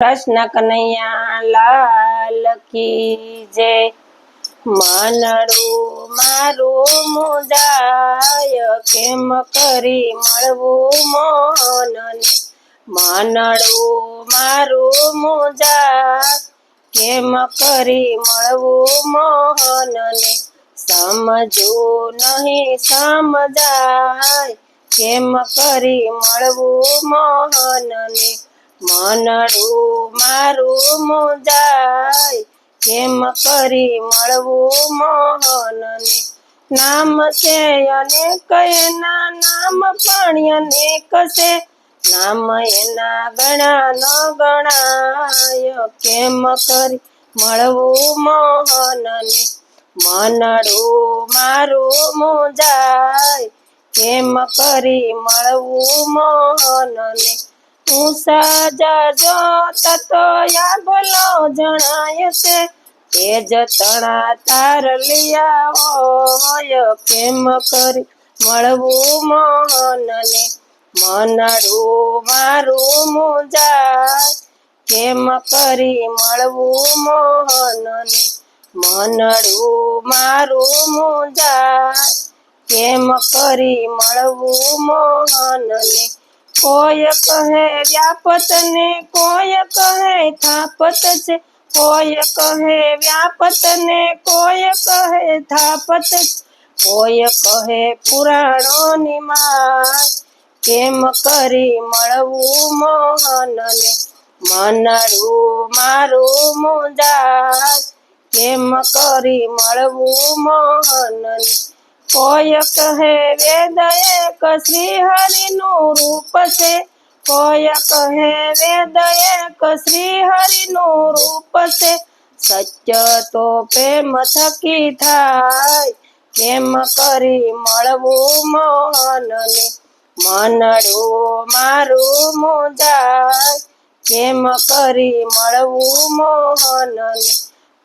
કૃષ્ણ કનૈયા લાલ કી જય. માનડું મારું મુજાય કેમ કરી મળવું મોનને? માનડું મારું મુજાય કેમ કરી મળવું મોહનને સમજવું નહીં સમજાય કેમ કરી મળવું મોહનને મનડું મારું મોજાય, કેમ કરી મળવું મોહનને? નામ છે અનેક એના નામ પણ અનેક છે નામ એના ગણા ન ગણાય, કેમ કરી મળવું મોહનને? મનડું મારું મુજાય, કેમ કરી મળવું મોહનને? હું સજાજો તતો યા બોલો જણાય છે તે જતણા તાર લિયા હોય કેમ કરી મળવું મોહનને મનડું મારું મુજાય. કેમ કરી મળવું મોહનને મનડું મારું મુજાય. કેમ કરી મળવું મોહનને કોઈ કહે વ્યાપત ને કોઈ કહે થાપત છે. કોઈ કહે વ્યાપત ને કોઈ કહે થાપત કોઈ કહે પુરાણો માય કેમ કરી મળવું મોહનને મનડું મારું મુજાય કેમ કરી મળવું મોહનને કોઈ કહે વેદ એક શ્રી હરિનું રૂપ છે કોઈ કહે વેદ એક શ્રી હરિનું રૂપ છે સત્ય તો પ્રેમ થકી થાય કેમ કરી મળવું મોહનને મનડું મારું મુજાય કેમ કરી મળવું મોહનને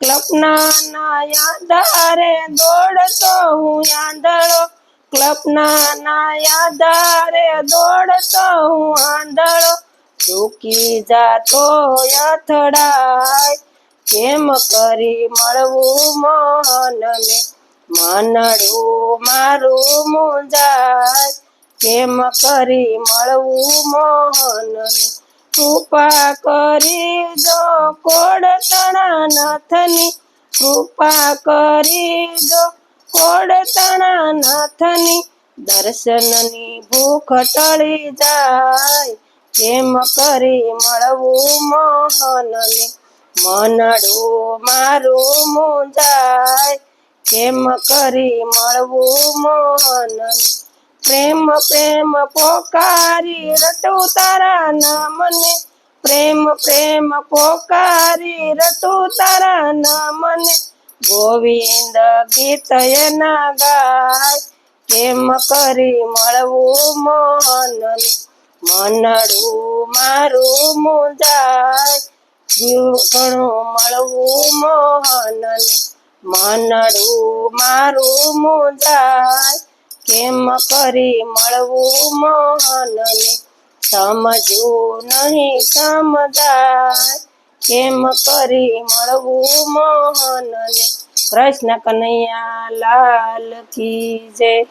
કલ્પના યાદારે દોડતો હું આંધળો. કલ્પના યાદારે દોડતો હું આંધળો. ચૂકી જાતો અથડાય. કેમ કરી મળવું મોહનને મનડું મારું મુંજાય. કેમ કરી મળવું મોહનને કૃપા કરી જો કોડ તણા નાથની કૃપા કરી જો કોડ તણા નાથની દર્શનની ભૂખ ટળી જાય, કેમ કરી મળવું મોહનને? મનડું મારું મુજાય, કેમ કરી મળવું મોહનને? પ્રેમ પ્રેમ પોકારી રટુ તારા નામને. પ્રેમ પ્રેમ પોકારી રટુ તારા નામને. ગોવિંદ ગીત એના ગાય, કેમ કરી મળવું મનને? મનડું મારું મુંજાય, જીવ ઘણું મળવું મોહનને મનડું મારું મુજાય કેમ કરી મળવું મોહનને? સમજવું નહીં સમદાર કેમ કરી મળવું મોહનને? કૃષ્ણ કનૈયા લાલ કી જય